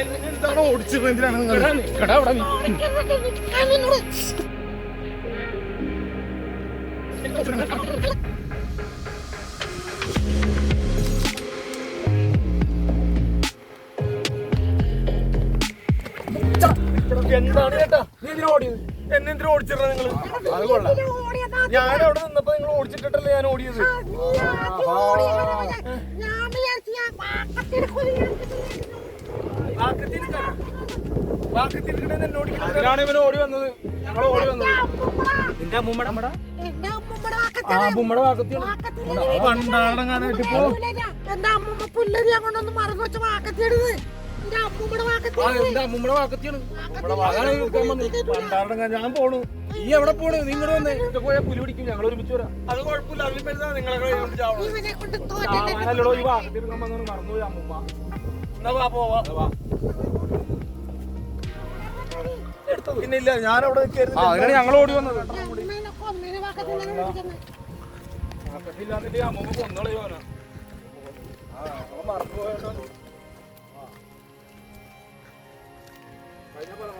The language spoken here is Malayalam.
എന്താണ് ഓടിച്ചത് എന്തിനാണ് നിങ്ങൾ എന്താണ് ചേട്ടാ നീ ഇതിന് ഓടിയത്? എന്നെ എന്തിനാ ഓടിച്ചിട്ടാ നിങ്ങൾ അത് കൊള്ളാം ഞാൻ അവിടെ നിന്നപ്പോ നിങ്ങൾ ഓടിച്ചിട്ടല്ലേ ഞാൻ ഓടിയത് ഞാൻ വിചാരിച്ചു ഞാൻ വാക്കത്തിരിക്കുന്നു അതിനാണ് ഇവന് ഓടി വന്നത്. ഞങ്ങൾ ഓടി വന്നത്. നിന്റെ അമ്മൂമ്മടെ അമ്മടെ. ആ അമ്മൂമ്മടെ വാക്കത്തിയാണ്. ഇപ്പോ. എന്റെ അമ്മൂമ്മ പുല്ലരി അങ്ങോട്ടൊന്ന് മറന്നു വെച്ച വാക്കത്തിയിടുന്നത് എന്റെ അമ്മൂമ്മടെ വാക്കത്തിയാണ്. അതാണ് ഞാൻ പോണു. നീ എവിടെ പോണു? നീ ഇങ്ങോട്ട് വന്നേ. ഇവിടെ പുലി പിടിക്കും. ഞങ്ങൾ ഒരുമിച്ച് വരാം. അത് കുഴപ്പമില്ല. അതിൽ പെരുന്നാ നിങ്ങളെ ഈ വാഹനത്തിൽ മറന്നുപോയി അമ്മൂമ്മ. എന്നാ വാ പോവാ പിന്നെ ഇല്ല ഞാൻ അവിടെ അതിനാണ് ഞങ്ങൾ ഓടി വന്നത്. അമ്മൂമ്മ കൊന്നളയോനാ മറന്നുപോയോ കഴിഞ്ഞ പോലെ